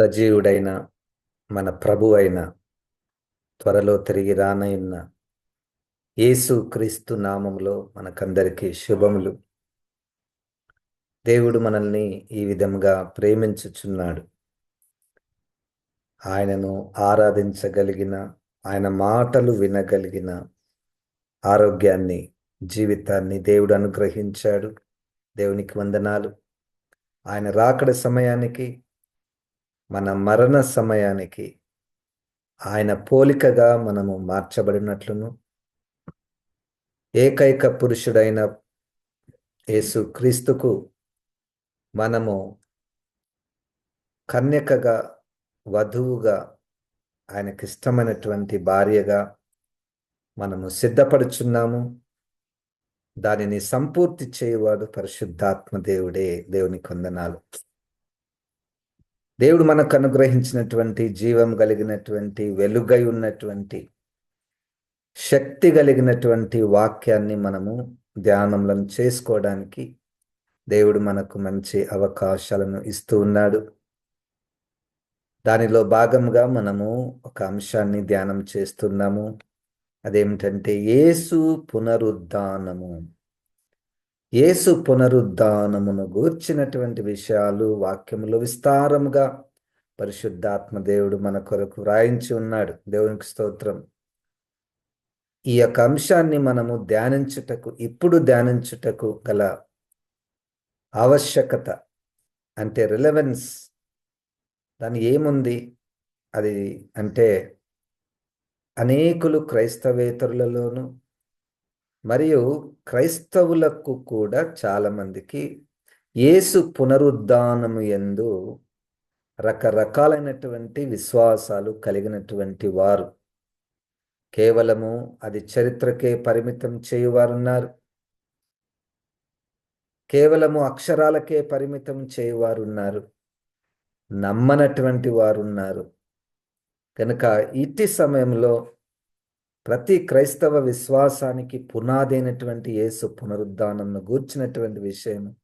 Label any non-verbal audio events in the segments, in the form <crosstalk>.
సజీవుడైన మన ప్రభు అయిన త్వరలో తిరిగి రానయున్న యేసు క్రీస్తు నామంలో మనకందరికీ శుభములు. దేవుడు మనల్ని ఈ విధంగా ప్రేమించుచున్నాడు. ఆయనను ఆరాధించగలిగిన ఆయన మాటలు వినగలిగిన ఆరోగ్యాన్ని జీవితాన్ని దేవుడు అనుగ్రహించాడు. దేవునికి వందనాలు. ఆయన రాకడ సమయానికి మన మరణ సమయానికి ఆయన పోలికగా మనము మార్చబడినట్లును. ఏకైక పురుషుడైన యేసు క్రీస్తుకు మనము కన్యకగా వధువుగా ఆయనకి ఇష్టమైనటువంటి భార్యగా మనము సిద్ధపడుచున్నాము. దానిని సంపూర్తి చేయవాడు పరిశుద్ధాత్మ దేవుడే. దేవుని కొందనాలు దేవుడు మనకు అనుగ్రహించినటువంటి జీవం కలిగినటువంటి వెలుగై ఉన్నటువంటి శక్తి కలిగినటువంటి వాక్యాన్ని మనము ధ్యానంలను చేసుకోవడానికి దేవుడు మనకు మంచి అవకాశాలను ఇస్తూ ఉన్నాడు. దానిలో భాగంగా మనము ఒక అంశాన్ని ధ్యానం చేస్తున్నాము. అదేమిటంటే యేసు పునరుద్ధానము. యేసు పునరుద్ధానమును గూర్చినటువంటి విషయాలు వాక్యములు విస్తారముగా పరిశుద్ధాత్మ దేవుడు మన కొరకు వ్రాయించి ఉన్నాడు. దేవునికి స్తోత్రం. ఈ యొక్క అంశాన్ని మనము ధ్యానించుటకు ఇప్పుడు ధ్యానించుటకు గల ఆవశ్యకత అంటే రిలవెన్స్. దాని ఏముంది? అది అంటే అనేకులు క్రైస్తవేతరులలోనూ మరియు క్రైస్తవులకు కూడా చాలామందికి యేసు పునరుద్ధానము ఎందు రకరకాలైనటువంటి విశ్వాసాలు కలిగినటువంటి వారు. కేవలము అది చరిత్రకే పరిమితం చేయువారున్నారు. కేవలము అక్షరాలకే పరిమితం చేయువారున్నారు. నమ్మనటువంటి వారున్నారు. కనుక ఇట్టి సమయంలో ప్రతి క్రైస్తవ విశ్వాసానికి పునాదైనటువంటి యేసు పునరుద్ధానంను గూర్చినటువంటి విషయం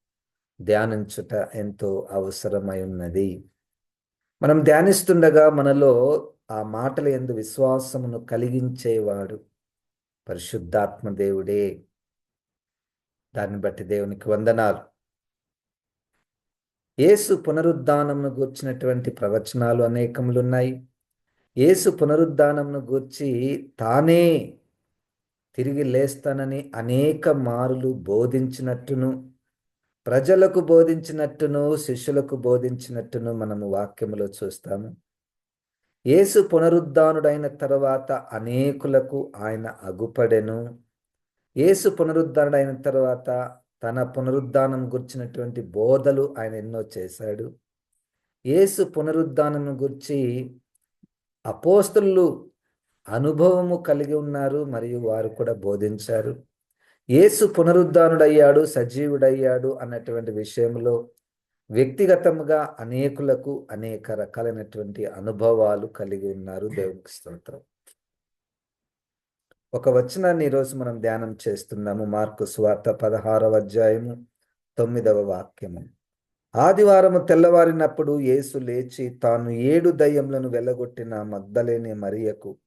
ధ్యానించుట ఎంతో అవసరమై ఉన్నది మనం ధ్యానిస్తుండగా మనలో ఆ మాటల ఎందు విశ్వాసమును కలిగించేవాడు పరిశుద్ధాత్మ దేవుడే. దాన్ని బట్టి దేవునికి వందనాలు. యేసు పునరుద్ధానమును గూర్చినటువంటి ప్రవచనాలు అనేకములున్నాయి. యేసు పునరుద్ధానంను గూర్చి తానే తిరిగి లేస్తానని అనేక మారులు బోధించినట్టును ప్రజలకు బోధించినట్టును శిష్యులకు బోధించినట్టును మనము వాక్యములో చూస్తాము. యేసు పునరుద్ధానుడైన తర్వాత అనేకులకు ఆయన అగుపడెను. యేసు పునరుద్ధానుడైన తర్వాత తన పునరుద్ధానం గుర్చినటువంటి బోధలు ఆయన ఎన్నో చేశాడు. యేసు పునరుద్ధానం గురించి అపోస్తులు అనుభవము కలిగి ఉన్నారు మరియు వారు కూడా బోధించారు. యేసు పునరుద్ధానుడయ్యాడు సజీవుడయ్యాడు అన్నటువంటి విషయంలో వ్యక్తిగతంగా అనేకులకు అనేక రకాలైనటువంటి అనుభవాలు కలిగి ఉన్నారు. దేవునికి స్తోత్రం. ఒక వచనాన్ని ఈరోజు మనం ధ్యానం చేస్తున్నాము. మార్కు స్వార్థ పదహారవ అధ్యాయము తొమ్మిదవ వాక్యము. ఆదివారము తెల్లవారినప్పుడు యేసు లేచి తాను ఏడు దయ్యములను వెళ్ళగొట్టిన మగ్ధలేని మరియకు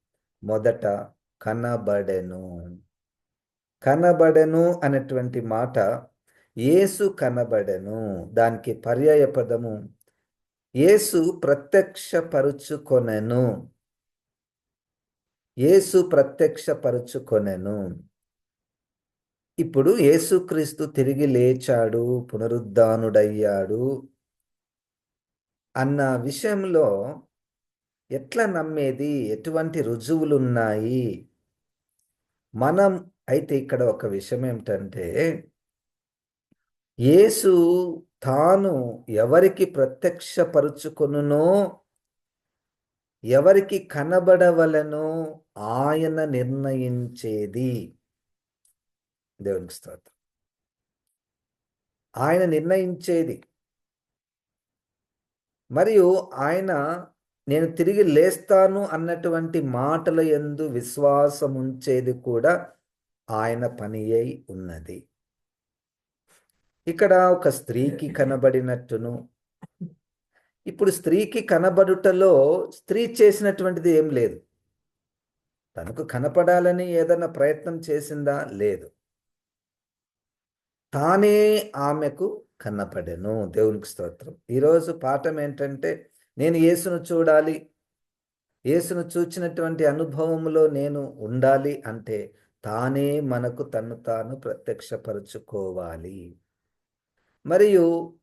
మొదట కనబడెను. కనబడెను అనేటువంటి మాట యేసు కనబడెను. దానికి పర్యాయ పదము యేసు ప్రత్యక్షపరుచుకొనెను. యేసు ప్రత్యక్షపరుచుకొనెను. ఇప్పుడు యేసుక్రీస్తు తిరిగి లేచాడు పునరుద్ధానుడయ్యాడు అన్న విషయంలో ఎట్లా నమ్మేది? ఎటువంటి రుజువులు ఉన్నాయి మనం అయితే ఇక్కడ ఒక విషయం ఏమిటంటే యేసు తాను ఎవరికి ప్రత్యక్షపరుచుకొనునో ఎవరికి కనబడవలనో ఆయన నిర్ణయించేది. దేవునికి స్తోత్రం. ఆయన నిర్ణయించేది. మరియు ఆయన నేను తిరిగి లేస్తాను అన్నటువంటి మాటల ఎందు విశ్వాసం ఉంచేది కూడా ఆయన పని అయి ఉన్నది. ఇక్కడ ఒక స్త్రీకి కనబడినట్టును. ఇప్పుడు స్త్రీకి కనబడుటలో స్త్రీ చేసినటువంటిది ఏం లేదు. తనకు కనపడాలని ఏదైనా ప్రయత్నం చేసిందా? లేదు. తానే ఆమెకు కనపడెను దేవునికి స్తోత్రం. ఈరోజు పాఠం ఏంటంటే నేను యేసును చూడాలి యేసును చూచినటువంటి అనుభవంలో నేను ఉండాలి అంటే తానే మనకు తను తాను ప్రత్యక్షపరుచుకోవాలి. మరియు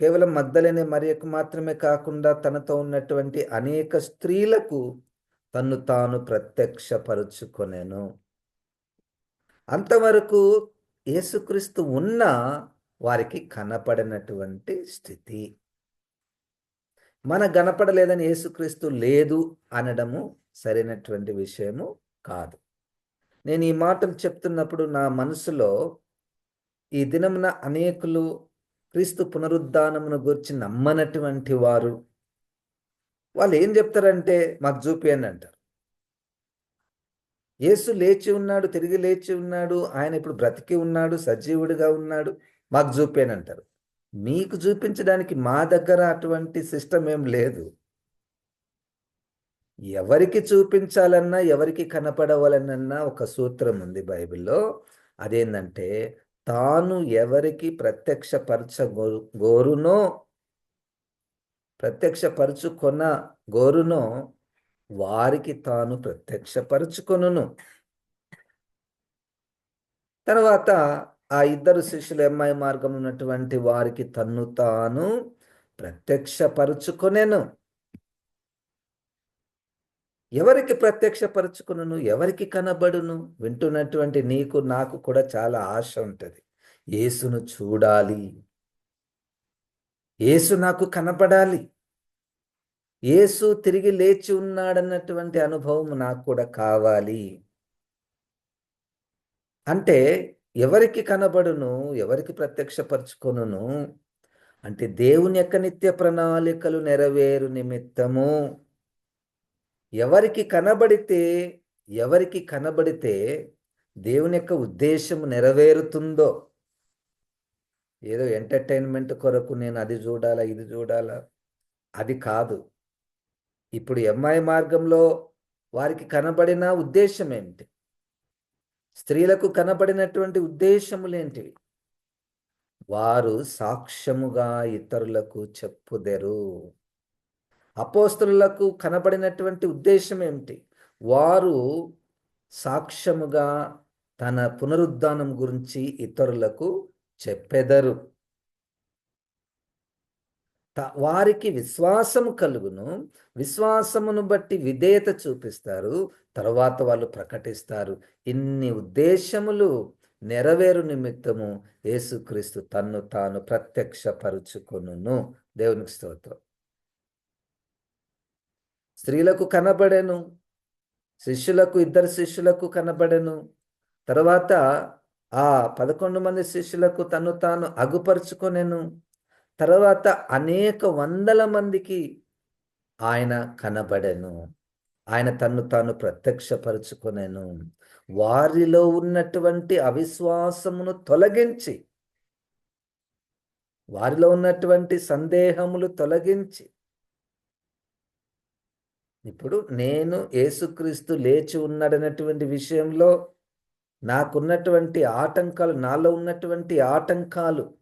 కేవలం మద్దలనే మరియకు మాత్రమే కాకుండా తనతో ఉన్నటువంటి అనేక స్త్రీలకు తను తాను ప్రత్యక్షపరుచుకొనెను. అంతవరకు యేసుక్రీస్తు ఉన్న వారికి కనపడినటువంటి స్థితి. మన కనపడలేదని యేసుక్రీస్తు లేదు అనడము సరైనటువంటి విషయము కాదు. నేను ఈ మాటలు చెప్తున్నప్పుడు నా మనసులో ఈ దినమున అనేకులు క్రీస్తు పునరుద్ధానమును గురించి నమ్మనటువంటి వారు వాళ్ళు ఏం చెప్తారంటే మాకు చూపియండి అంటారు. యేసు లేచి ఉన్నాడు తిరిగి లేచి ఉన్నాడు ఆయన ఇప్పుడు బ్రతికి ఉన్నాడు సజీవుడిగా ఉన్నాడు మాకు చూపేని అంటారు. మీకు చూపించడానికి మా దగ్గర అటువంటి సిస్టమ్ ఏం లేదు. ఎవరికి చూపించాలన్నా ఎవరికి కనపడవాలన్నా ఒక సూత్రం ఉంది బైబిల్లో. అదేంటంటే తాను ఎవరికి ప్రత్యక్షపరచ గోరునో ప్రత్యక్షపరచుకొన గోరునో వారికి తాను ప్రత్యక్షపరచుకొనును. తర్వాత ఆ ఇద్దరు శిష్యులు ఎంఐ మార్గం ఉన్నటువంటి వారికి తన్ను తాను ప్రత్యక్షపరుచుకొనెను. ఎవరికి ప్రత్యక్షపరుచుకును ఎవరికి కనబడును? వింటున్నటువంటి నీకు నాకు కూడా చాలా ఆశ ఉంటుంది. యేసును చూడాలి. యేసు నాకు కనపడాలి యేసు తిరిగి లేచి ఉన్నాడన్నటువంటి అనుభవం నాకు కూడా కావాలి. అంటే ఎవరికి కనబడును ఎవరికి ప్రత్యక్షపరచుకొనును? అంటే దేవుని యొక్క నిత్య ప్రణాళికలు నెరవేరు నిమిత్తము. ఎవరికి కనబడితే ఎవరికి కనబడితే దేవుని యొక్క ఉద్దేశం నెరవేరుతుందో. ఏదో ఎంటర్టైన్మెంట్ కొరకు నేను అది చూడాలా ఇది చూడాలా? అది కాదు. ఇప్పుడు ఎంఐ మార్గంలో వారికి కనబడిన ఉద్దేశం ఏంటి? స్త్రీలకు కనబడినటువంటి ఉద్దేశములేంటివి వారు సాక్ష్యముగా ఇతరులకు చెప్పుదెరు. అపోస్తులకు కనబడినటువంటి ఉద్దేశం ఏమిటి వారు సాక్ష్యముగా తన పునరుద్ధానం గురించి ఇతరులకు చెప్పెదరు. వారికి విశ్వాసము కలుగును. విశ్వాసమును బట్టి విధేయత చూపిస్తారు. తర్వాత వాళ్ళు ప్రకటిస్తారు. ఇన్ని ఉద్దేశములు నెరవేరు నిమిత్తము యేసుక్రీస్తు తన్ను తాను ప్రత్యక్షపరుచుకొను దేవునికి స్తోత్రం. స్త్రీలకు కనబడెను. శిష్యులకు ఇద్దరు శిష్యులకు కనబడెను. తర్వాత ఆ పదకొండు మంది శిష్యులకు తను తాను అగుపరుచుకొనెను. తర్వాత అనేక వందల మందికి ఆయన కనబడెను. ఆయన తన్ను తాను ప్రత్యక్షపరుచుకొనెను. వారిలో ఉన్నటువంటి అవిశ్వాసమును తొలగించి వారిలో ఉన్నటువంటి సందేహములు తొలగించి ఇప్పుడు నేను యేసుక్రీస్తు లేచి ఉన్నాడనేటువంటి విషయంలో నాకున్నటువంటి ఆటంకాలు నాలో ఉన్నటువంటి ఆటంకాలు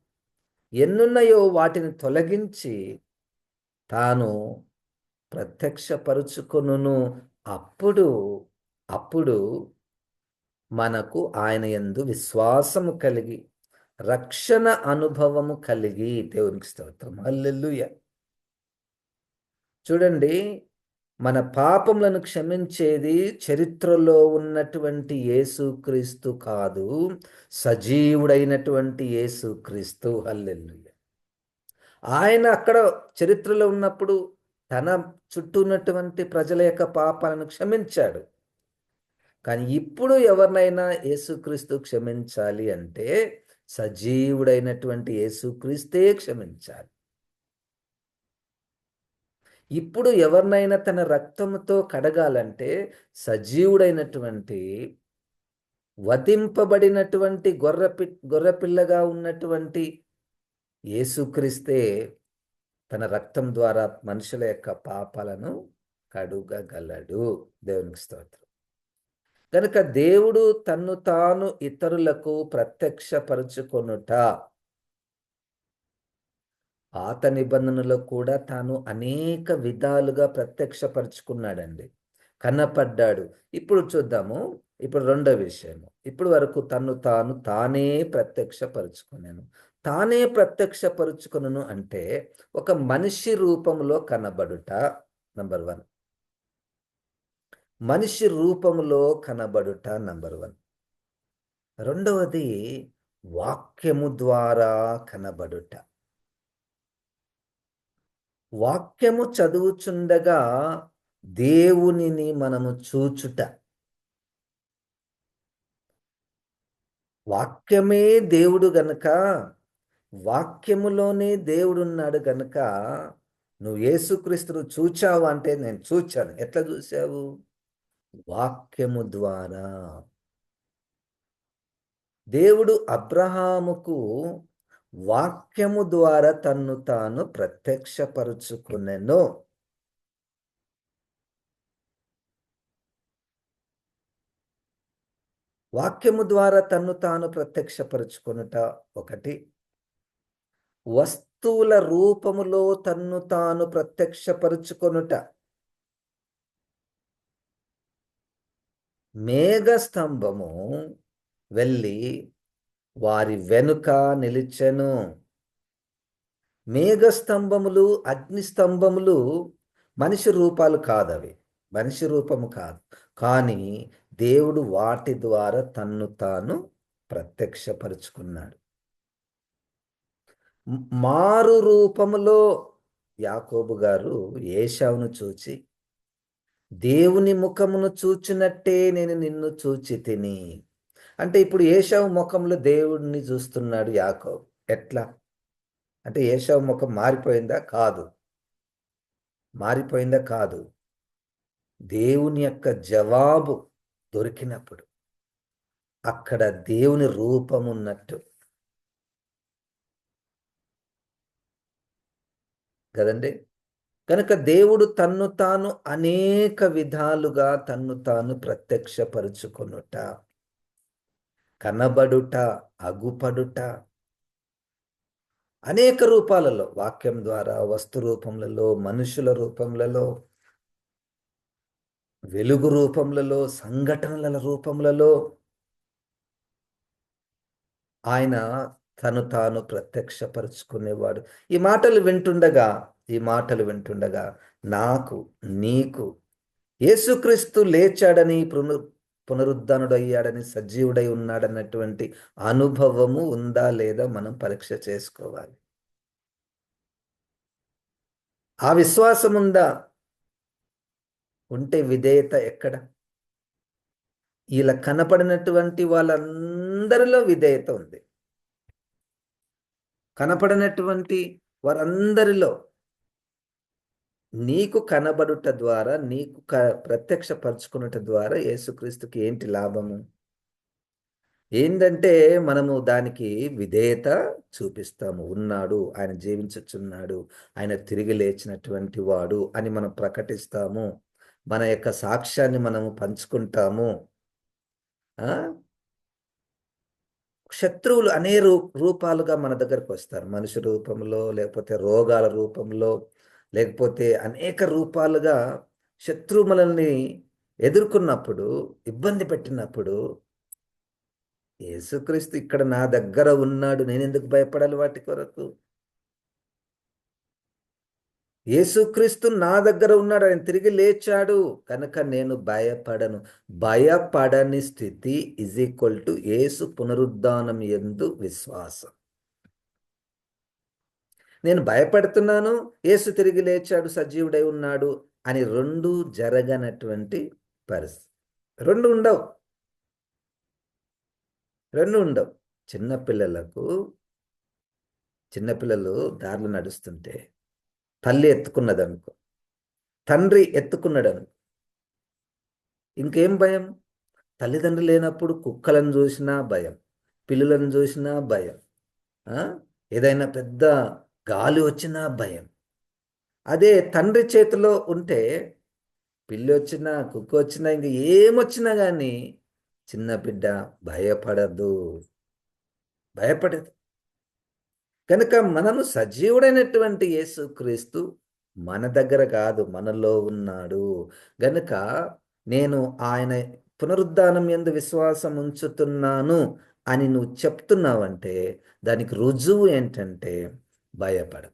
ఎన్నున్నాయో వాటిని తొలగించి తాను ప్రత్యక్షపరుచుకొనును. అప్పుడు అప్పుడు మనకు ఆయన ఎందు విశ్వాసము కలిగి రక్షణ అనుభవము కలిగి దేవునికి స్తోత్రం. అల్లెల్లుయ చూడండి మన పాపములను క్షమించేది చరిత్రలో ఉన్నటువంటి యేసుక్రీస్తు కాదు సజీవుడైనటువంటి యేసుక్రీస్తు హల్లెల్లు ఆయన అక్కడ చరిత్రలో ఉన్నప్పుడు తన చుట్టూ ఉన్నటువంటి ప్రజల యొక్క పాపాలను క్షమించాడు. కానీ ఇప్పుడు ఎవరినైనా యేసుక్రీస్తు క్షమించాలి అంటే సజీవుడైనటువంటి యేసుక్రీస్తే క్షమించాలి. ఇప్పుడు ఎవరినైనా తన రక్తంతో కడగాలంటే సజీవుడైనటువంటి వధింపబడినటువంటి గొర్రె పి గొర్రెపిల్లగా ఉన్నటువంటి యేసుక్రీస్తే తన రక్తం ద్వారా మనుషుల యొక్క పాపాలను కడుగగలడు. దేవునికి స్తోత్రం. కనుక దేవుడు తన్ను తాను ఇతరులకు ప్రత్యక్షపరుచుకొనుట పాత నిబంధనలో కూడా తాను అనేక విధాలుగా ప్రత్యక్షపరుచుకున్నాడండి. కనపడ్డాడు ఇప్పుడు చూద్దాము. ఇప్పుడు రెండో విషయము. ఇప్పుడు వరకు తను తాను తానే ప్రత్యక్షపరుచుకున్నాను తానే ప్రత్యక్షపరుచుకును అంటే ఒక మనిషి రూపంలో కనబడుట. Number one. మనిషి రూపంలో కనబడుట నంబర్ వన్. రెండవది వాక్యము ద్వారా కనబడుట. వాక్యము చదువుచుండగా దేవునిని మనము చూచుట. వాక్యమే దేవుడు గనక వాక్యములోనే దేవుడున్నాడు గనక నువ్వు యేసుక్రీస్తును చూచావు అంటే నేను చూచాను. ఎట్లా చూసావు వాక్యము ద్వారా. దేవుడు అబ్రహాముకు వాక్యము ద్వారా తన్ను తాను ప్రత్యక్షపరుచుకునెను. వాక్యము ద్వారా తన్ను తాను ప్రత్యక్షపరుచుకునుట ఒకటి. వస్తువుల రూపములో తన్ను తాను ప్రత్యక్షపరుచుకొనుట. మేఘస్తంభము వెళ్ళి వారి వెనుక నిలిచెను. మేఘస్తంభములు అగ్నిస్తంభములు మనిషి రూపాలు కాదవి. మనిషి రూపము కాదు. కానీ దేవుడు వాటి ద్వారా తన్ను తాను ప్రత్యక్షపరుచుకున్నాడు. మారు రూపములో యాకోబు గారు ఏషావును చూచి దేవుని ముఖమును చూచినట్టే నేను నిన్ను చూచి తిని అంటే ఇప్పుడు ఏషావు ముఖంలో దేవుడిని చూస్తున్నాడు యాకోబు. ఎట్లా? అంటే ఏషావు ముఖం మారిపోయిందా? కాదు. మారిపోయిందా? కాదు. దేవుని యొక్క జవాబు దొరికినప్పుడు అక్కడ దేవుని రూపం ఉన్నట్టు. కదండి? కనుక దేవుడు తన్ను తాను అనేక విధాలుగా తన్ను తాను ప్రత్యక్షపరుచుకొనుట కనబడుట అగుపడుట. అనేక రూపాలలో వాక్యం ద్వారా వస్తు రూపములలో మనుషుల రూపములలో వెలుగు రూపములలో సంఘటనల రూపములలో ఆయన తను తాను ప్రత్యక్షపరుచుకునేవాడు. ఈ మాటలు వింటుండగా ఈ మాటలు వింటుండగా నాకు నీకు యేసుక్రీస్తు లేచాడని పునరు పునరుద్ధానుడయ్యాడని సజీవుడై ఉన్నాడన్నటువంటి అనుభవము ఉందా లేదా మనం పరీక్ష చేసుకోవాలి. ఆ విశ్వాసం ఉందా? ఉంటే విధేయత ఎక్కడ? ఇలా కనపడినటువంటి వాళ్ళందరిలో విధేయత ఉంది. కనపడినటువంటి వారందరిలో నీకు కనబడుట ద్వారా నీకు క ప్రత్యక్షపరచుకున్నట ద్వారా యేసుక్రీస్తుకి ఏంటి లాభము? ఏంటంటే మనము దానికి విధేయత చూపిస్తాము. ఉన్నాడు ఆయన జీవించుచున్నాడు ఆయన తిరిగి లేచినటువంటి వాడు అని మనం ప్రకటిస్తాము. మన యొక్క సాక్ష్యాన్ని మనము పంచుకుంటాము. శత్రువులు అనే రూ రూపాలుగా మన దగ్గరకు వస్తారు. మనిషి రూపంలో లేకపోతే రోగాల రూపంలో లేకపోతే అనేక రూపాలుగా శత్రువు మనల్ని ఎదుర్కొన్నప్పుడు ఇబ్బంది పెట్టినప్పుడు యేసుక్రీస్తు ఇక్కడ నా దగ్గర ఉన్నాడు నేను ఎందుకు భయపడాలి వాటి కొరకు? యేసుక్రీస్తు నా దగ్గర ఉన్నాడు ఆయన తిరిగి లేచాడు కనుక నేను భయపడను. భయపడని స్థితి ఇజ్ ఈక్వల్ టు యేసు పునరుద్ధానం ఎందు విశ్వాసం. నేను భయపడుతున్నాను యేసు తిరిగి లేచాడు సజీవుడై ఉన్నాడు అని రెండు జరగనటువంటి పరిస్థితి. రెండు ఉండవు. రెండు ఉండవు. చిన్నపిల్లలకు చిన్నపిల్లలు దారిలో నడుస్తుంటే తల్లి ఎత్తుకున్నది అనుకో తండ్రి ఎత్తుకున్నాడు అనుకో ఇంకేం భయం? తల్లిదండ్రులు లేనప్పుడు కుక్కలను చూసినా భయం పిల్లులను చూసినా భయం. ఏదైనా పెద్ద గాలి వచ్చినా భయం. అదే తండ్రి చేతిలో ఉంటే పిల్లి వచ్చినా కుక్క వచ్చినా ఇంక ఏమొచ్చినా కానీ చిన్న బిడ్డ భయపడదు. భయపడదు. కనుక మనము సజీవుడైనటువంటి యేసుక్రీస్తు మన దగ్గర కాదు మనలో ఉన్నాడు. గనుక నేను ఆయన పునరుద్ధానం ఎందు విశ్వాసం ఉంచుతున్నాను అని నువ్వు చెప్తున్నావంటే దానికి రుజువు ఏంటంటే భయపడ.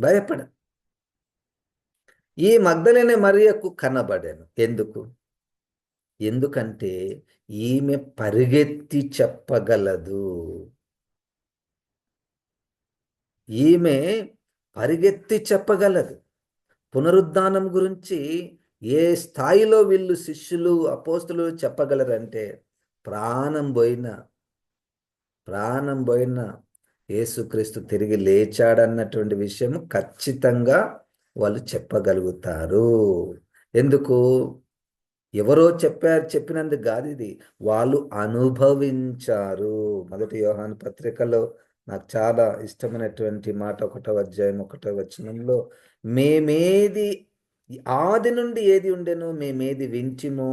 భయపడ. ఈ మగ్ధలనే మరియకు కనబడాను. ఎందుకు? ఎందుకంటే ఈమె పరిగెత్తి చెప్పగలదు. ఈమె పరిగెత్తి చెప్పగలదు. పునరుద్ధానం గురించి ఏ స్థాయిలో వీళ్ళు శిష్యులు అపోస్తులు చెప్పగలరంటే ప్రాణం పోయిన ప్రాణం పోయిన యేసుక్రీస్తు తిరిగి లేచాడన్నటువంటి విషయం ఖచ్చితంగా వాళ్ళు చెప్పగలుగుతారు. ఎందుకు? ఎవరో చెప్పారు చెప్పినందుకు కాదు ఇది. వాళ్ళు అనుభవించారు. మొదటి యోహాన్ పత్రికలో నాకు చాలా ఇష్టమైనటువంటి మాట ఒకటో అధ్యాయం ఒకటో వచనంలో మేమేది ఆది నుండి ఏది ఉండెను మేమేది వింటిము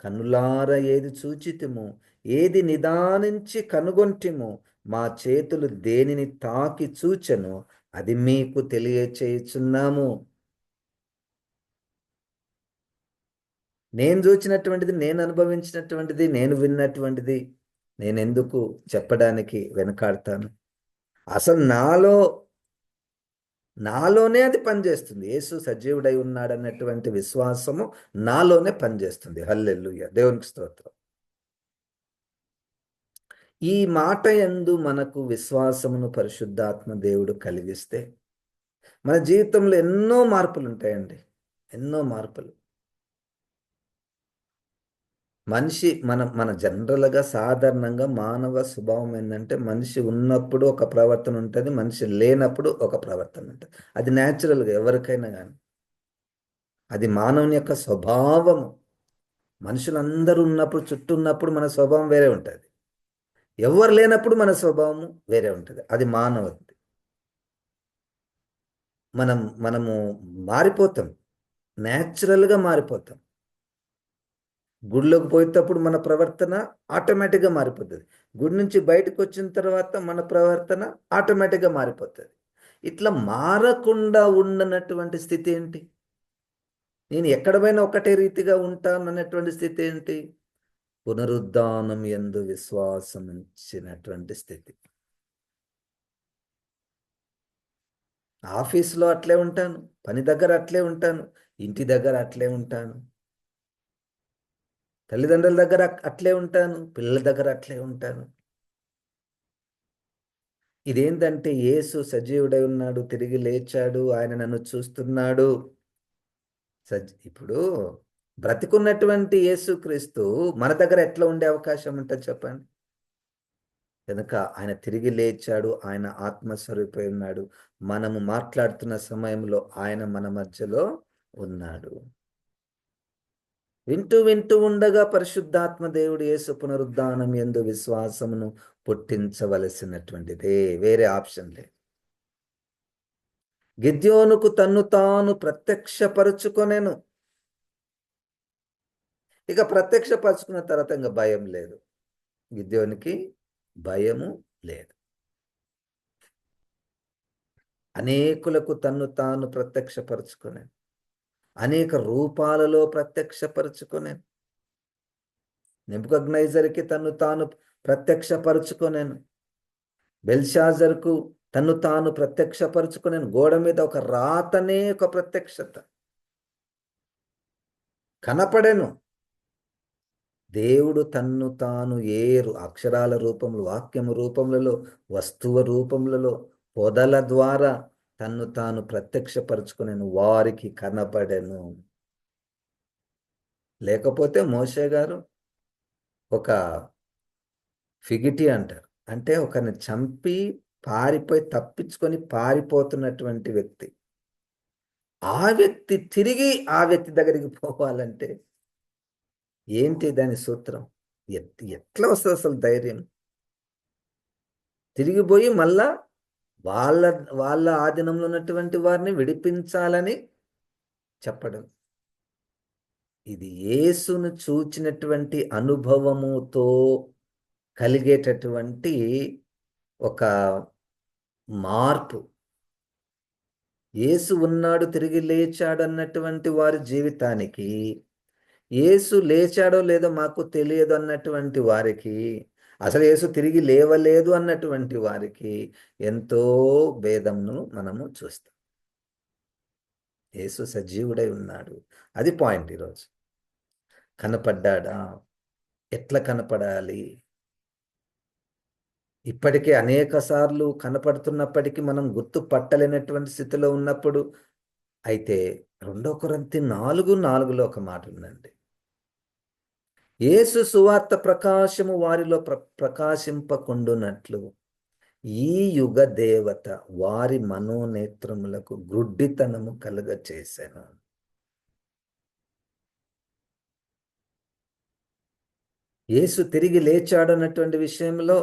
కనులార ఏది చూచితిము ఏది నిదానించి కనుగొంటిము మా చేతులు దేనిని తాకి చూచెను అది మీకు తెలియచేయుచున్నాము. నేను చూచినటువంటిది నేను అనుభవించినటువంటిది నేను విన్నటువంటిది నేను ఎందుకు చెప్పడానికి వెనకాడతాను? అసలు నాలో నాలోనే అది పనిచేస్తుంది. యేసు సజీవుడై ఉన్నాడన్నటువంటి విశ్వాసము నాలోనే పనిచేస్తుంది. హల్లెల్లుయ్య దేవునికి స్తోత్రం. ఈ మాట ఎందు మనకు విశ్వాసమును పరిశుద్ధాత్మ దేవుడు కలిగిస్తే మన జీవితంలో ఎన్నో మార్పులు ఉంటాయండి ఎన్నో మార్పులు. మనిషి మన మన జనరల్గా సాధారణంగా మానవ స్వభావం ఏంటంటే మనిషి ఉన్నప్పుడు ఒక ప్రవర్తన ఉంటుంది మనిషి లేనప్పుడు ఒక ప్రవర్తన ఉంటుంది. అది న్యాచురల్గా ఎవరికైనా కానీ అది మానవుని యొక్క స్వభావము. మనుషులందరూ ఉన్నప్పుడు చుట్టూ ఉన్నప్పుడు మన స్వభావం వేరే ఉంటుంది. ఎవరు లేనప్పుడు మన స్వభావం వేరే ఉంటుంది. అది మానవది మనం మనము మారిపోతాం. న్యాచురల్గా మారిపోతాం. గుడిలోకి పోయేటప్పుడు మన ప్రవర్తన ఆటోమేటిక్గా మారిపోతుంది. గుడి నుంచి బయటకు వచ్చిన తర్వాత మన ప్రవర్తన ఆటోమేటిక్గా మారిపోతుంది. ఇట్లా మారకుండా ఉండనటువంటి స్థితి ఏంటి? నేను ఎక్కడ పోయినా ఒకటే రీతిగా ఉంటాను అన్నటువంటి స్థితి ఏంటి? పునరుద్ధానం ఎందు విశ్వాసం ఇచ్చినటువంటి స్థితి. ఆఫీస్లో అట్లే ఉంటాను పని దగ్గర అట్లే ఉంటాను ఇంటి దగ్గర అట్లే ఉంటాను. తల్లిదండ్రుల దగ్గర అట్లే ఉంటాను పిల్లల దగ్గర అట్లే ఉంటాను. ఇదేంటంటే యేసు సజీవుడై ఉన్నాడు తిరిగి లేచాడు ఆయన నన్ను చూస్తున్నాడు. సజ్ ఇప్పుడు బ్రతికున్నటువంటి యేసుక్రీస్తు మన దగ్గర ఎట్లా ఉండే అవకాశం ఉంటుంది చెప్పండి? కనుక ఆయన తిరిగి లేచాడు ఆయన ఆత్మస్వరూపై ఉన్నాడు. మనము మాట్లాడుతున్న సమయంలో ఆయన మన మధ్యలో ఉన్నాడు. వింటూ వింటూ ఉండగా పరిశుద్ధాత్మ దేవుడు యేసు పునరుద్ధానం ఎందు విశ్వాసమును పుట్టించవలసినటువంటిదే. వేరే ఆప్షన్ లేదు. గిద్యోనుకు తన్ను తాను ప్రత్యక్షపరుచుకొనేను. ఇక ప్రత్యక్షపరచుకున్న తర్వాత ఇంకా భయం లేదు. గిద్యోనికి భయము లేదు. అనేకులకు తన్ను తాను ప్రత్యక్షపరుచుకునేను అనేక రూపాలలో ప్రత్యక్షపరుచుకునేను నెబుకగ్నైజర్కి తను తాను ప్రత్యక్షపరుచుకునేను బెల్షాజర్కు తను తాను ప్రత్యక్షపరుచుకునేను గోడ మీద ఒక రాతనే ఒక ప్రత్యక్షత. కనపడెను. దేవుడు తన్ను తాను ఏ అక్షరాల రూపంలో వాక్యము రూపములలో వస్తువు రూపములలో పొదల ద్వారా తన్ను తాను ప్రత్యక్షపరచుకునేను వారికి కనపడెను లేకపోతే మోషే గారు ఒక ఫిగిటి అంటారు. అంటే ఒకరిని చంపి పారిపోయి తప్పించుకొని పారిపోతున్నటువంటి వ్యక్తి. ఆ వ్యక్తి తిరిగి ఆ వ్యక్తి దగ్గరికి <laughs> పోవాలంటే ఏంటి దాని సూత్రం? ఎట్లా వస్తుంది అసలు ధైర్యం? తిరిగిపోయి మళ్ళా వాళ్ళ వాళ్ళ ఆధీనంలో ఉన్నటువంటి వారిని విడిపించాలని చెప్పడం. ఇది యేసును చూచినటువంటి అనుభవముతో కలిగేటటువంటి ఒక మార్పు. యేసు ఉన్నాడు తిరిగి లేచాడు అన్నటువంటి వారి జీవితానికి యేసు లేచాడో లేదో మాకు తెలియదు అన్నటువంటి వారికి అసలు యేసు తిరిగి లేవలేదు అన్నటువంటి వారికి ఎంతో భేదంను మనము చూస్తాం. యేసు సజీవుడై ఉన్నాడు. అది పాయింట్ ఈరోజు. కనపడ్డాడా? ఎట్లా కనపడాలి? ఇప్పటికే అనేక సార్లు కనపడుతున్నప్పటికీ మనం గుర్తు పట్టలేనటువంటి స్థితిలో ఉన్నప్పుడు అయితే రెండో కొరంతి నాలుగు నాలుగులో ఒక మాట ఉందండి. యేసు సువార్త ప్రకాశము వారిలో ప్ర ప్రకాశింపకుండునట్లు ఈ యుగ దేవత వారి మనోనేత్రములకు గుడ్డితనము కలుగ చేశాను యేసు తిరిగి లేచాడన్నటువంటి విషయంలో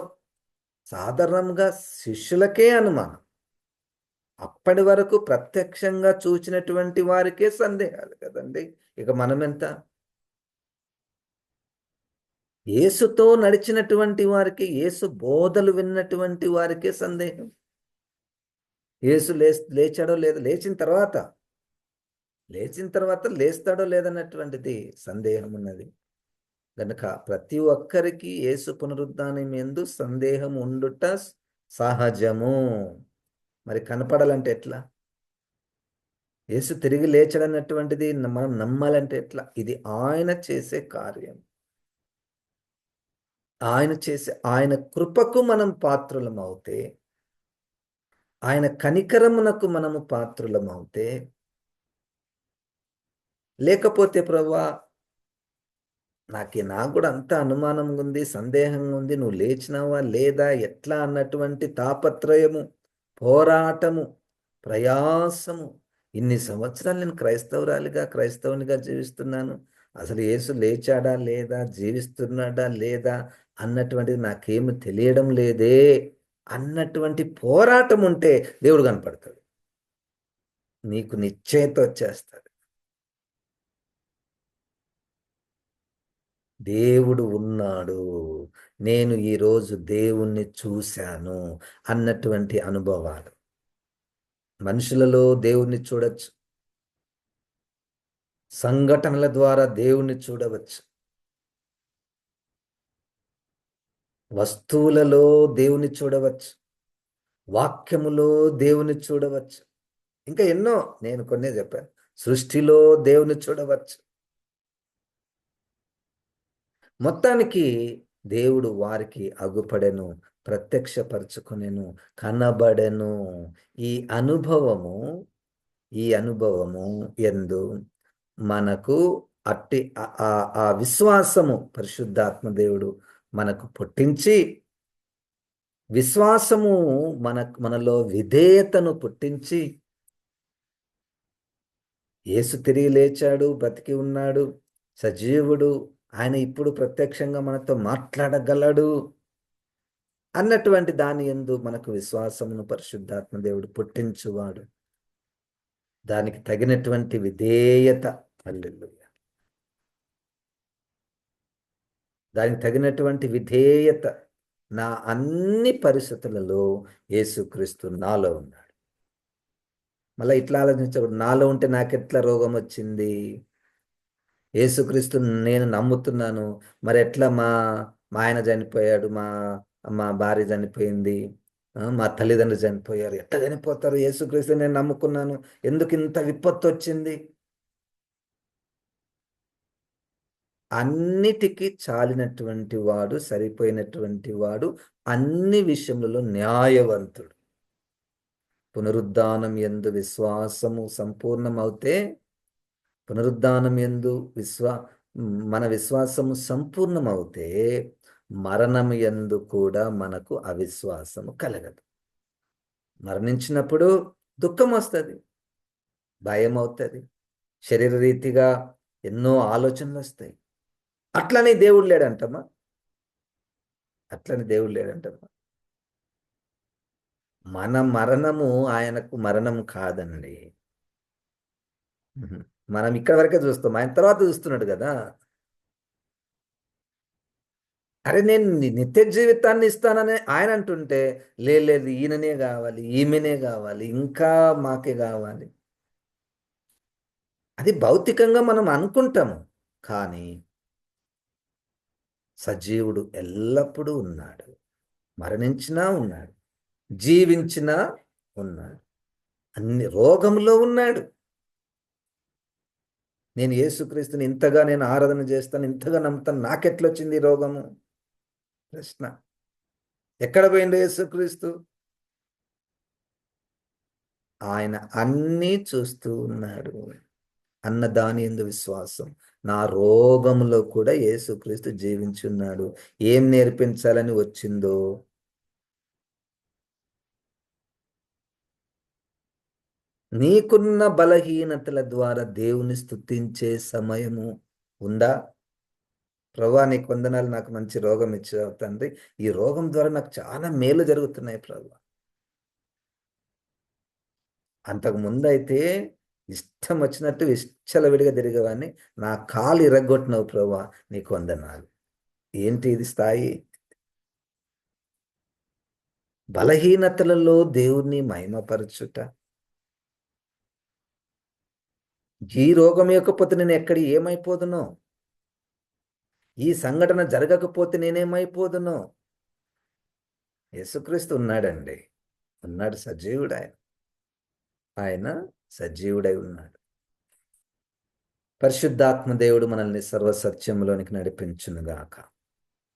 సాధారణంగా శిష్యులకే అనుమానం. అప్పటి వరకు ప్రత్యక్షంగా చూచినటువంటి వారికే సందేహాలు కదండి. ఇక మనమెంత యేసుతో నడిచినటువంటి వారికి యేసు బోధలు విన్నటువంటి వారికే సందేహం. యేసు లే లేచాడో లేదో లేచిన తర్వాత లేచిన తర్వాత లేస్తాడో లేదన్నటువంటిది సందేహం ఉన్నది. కనుక ప్రతి ఒక్కరికి యేసు పునరుద్ధానం ఎందు సందేహం ఉండుట సహజము. మరి కనపడాలంటే ఎట్లా? యేసు తిరిగి లేచడన్నటువంటిది మనం నమ్మాలంటే ఎట్లా? ఇది ఆయన చేసే కార్యం. ఆయన చేసే ఆయన కృపకు మనం పాత్రులం అవుతే ఆయన కనికరమునకు మనము పాత్రులం అవుతే లేకపోతే ప్రభా నాకు నాకు కూడా అంత అనుమానం ఉంది సందేహం ఉంది నువ్వు లేచినావా లేదా ఎట్లా అన్నటువంటి తాపత్రయము పోరాటము ప్రయాసము. ఇన్ని సంవత్సరాలు నేను క్రైస్తవురాలిగా క్రైస్తవునిగా జీవిస్తున్నాను. అసలు యేసు లేచాడా లేదా? జీవిస్తున్నాడా లేదా? అన్నటువంటిది నాకేమి తెలియడం లేదే. అన్నటువంటి పోరాటం ఉంటే దేవుడు కనపడతాడు. నీకు నిశ్చయత వచ్చేస్తాడు. దేవుడు ఉన్నాడు. నేను ఈరోజు దేవుణ్ణి చూశాను అన్నటువంటి అనుభవాలు. మనుషులలో దేవుణ్ణి చూడొచ్చు. సంఘటనల ద్వారా దేవుణ్ణి చూడవచ్చు. వస్తువులలో దేవుని చూడవచ్చు. వాక్యములో దేవుని చూడవచ్చు. ఇంకా ఎన్నో నేను కొన్నే చెప్పాను. సృష్టిలో దేవుని చూడవచ్చు. మొత్తానికి దేవుడు వారికి అగుపడెను ప్రత్యక్షపరచుకునేను కనబడెను. ఈ అనుభవము ఈ అనుభవము ఎందు మనకు అట్టి ఆ విశ్వాసము పరిశుద్ధాత్మ దేవుడు మనకు పుట్టించి విశ్వాసము మన మనలో విధేయతను పుట్టించి యేసు తిరిగి లేచాడు బ్రతికి ఉన్నాడు సజీవుడు ఆయన ఇప్పుడు ప్రత్యక్షంగా మనతో మాట్లాడగలడు అన్నటువంటి దాని ఎందు మనకు విశ్వాసమును పరిశుద్ధాత్మ దేవుడు పుట్టించువాడు. దానికి తగినటువంటి విధేయత. అల్లెల్లు దానికి తగినటువంటి విధేయత నా అన్ని పరిస్థితులలో యేసుక్రీస్తు నాలో ఉన్నాడు. మళ్ళీ ఇట్లా ఆలోచించకూడదు. నాలో ఉంటే నాకెట్లా రోగం వచ్చింది? యేసుక్రీస్తు నేను నమ్ముతున్నాను. మరి ఎట్లా మా మా ఆయన చనిపోయాడు మా మా భార్య చనిపోయింది? మా తల్లిదండ్రులు చనిపోయారు. ఎట్లా చనిపోతారు యేసుక్రీస్తు నేను నమ్ముకున్నాను. ఎందుకు ఇంత విపత్తు వచ్చింది అన్నిటికీ చాలినటువంటి వాడు సరిపోయినటువంటి వాడు అన్ని విషయములలో న్యాయవంతుడు. పునరుద్ధానం ఎందు విశ్వాసము సంపూర్ణమవుతే పునరుద్ధానం ఎందు విశ్వా మన విశ్వాసము సంపూర్ణమవుతే మరణం ఎందు కూడా మనకు అవిశ్వాసము కలగదు. మరణించినప్పుడు దుఃఖం వస్తుంది భయం అవుతుంది శరీర రీతిగా ఎన్నో ఆలోచనలు వస్తాయి అట్లనే దేవుడు లేడంటమ్మా. అట్లని దేవుడు లేడంటమ్మా. మన మరణము ఆయనకు మరణం కాదండి. మనం ఇక్కడ వరకే చూస్తాం. ఆయన తర్వాత చూస్తున్నాడు కదా. అరే నేను నిత్య జీవితాన్ని ఇస్తానని ఆయన అంటుంటే "లే, లేదు ఈయననే కావాలి ఈమెనే కావాలి ఇంకా మాకే కావాలి. అది భౌతికంగా మనం అనుకుంటాము కానీ సజీవుడు ఎల్లప్పుడూ ఉన్నాడు. మరణించినా ఉన్నాడు జీవించినా ఉన్నాడు అన్ని రోగంలో ఉన్నాడు. నేను యేసుక్రీస్తుని ఇంతగా నేను ఆరాధన చేస్తాను ఇంతగా నమ్ముతాను నాకెట్లొచ్చింది ఈ రోగము? ప్రశ్న. ఎక్కడ పోయిండు యేసుక్రీస్తు? ఆయన అన్నీ చూస్తూ ఉన్నాడు. అన్న దాని ఎందు విశ్వాసం. నా రోగంలో కూడా యేసుక్రీస్తు జీవించున్నాడు. ఏం నేర్పించాలని వచ్చిందో? నీకున్న బలహీనతల ద్వారా దేవుని స్తుతించే సమయము ఉందా? ప్రభా నీకు వందనాలు నాకు మంచి రోగం ఇచ్చావు తండ్రి. ఈ రోగం ద్వారా నాకు చాలా మేలు జరుగుతున్నాయి ప్రభా. అంతకు ముందు అయితే ఇష్టం వచ్చినట్టు విచ్చలవిడిగా తిరిగేవాడిని. నా కాలు ఇరగొట్టినవు ప్రభా నీకు వందనాలు ఏంటి ఇది స్థాయి? బలహీనతలలో దేవుణ్ణి మహిమపరచుట. ఈ రోగం యొక్క పొద్దు నేను ఎక్కడ ఏమైపోదునో? ఈ సంఘటన జరగకపోతే నేనేమైపోదునో? యేసుక్రీస్తు ఉన్నాడండి. ఉన్నాడు సజీవుడు ఆయన ఆయన సజీవుడై ఉన్నాడు. పరిశుద్ధాత్మ దేవుడు మనల్ని సర్వసత్యంలోనికి నడిపించునుగాక.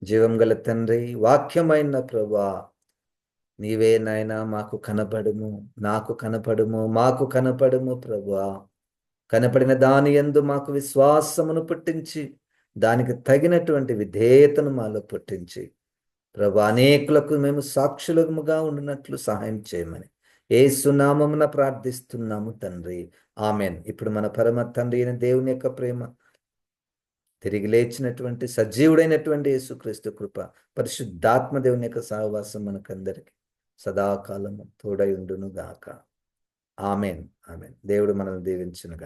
జీవం గల తండ్రి వాక్యమైన ప్రభా నీవే నాయనా మాకు కనపడుము నాకు కనపడుము మాకు కనపడుము ప్రభా కనపడిన దాని యందు మాకు విశ్వాసమును పుట్టించి దానికి తగినటువంటి విధేయతను మాలో పుట్టించి ప్రభు అనేకులకు మేము సాక్షులముగా ఉండినట్లు సహాయం చేయమని ఏసునామమున ప్రార్థిస్తున్నాము తండ్రి. ఆమెన్. ఇప్పుడు మన పరమ తండ్రి అయిన దేవుని యొక్క ప్రేమ తిరిగి లేచినటువంటి సజీవుడైనటువంటి యేసుక్రీస్తు కృప పరిశుద్ధాత్మ దేవుని యొక్క సహవాసం మనకందరికి సదాకాలము తోడై ఉండునుగాక. ఆమెన్. ఆమెన్. దేవుడు మనల్ని దీవించునుగా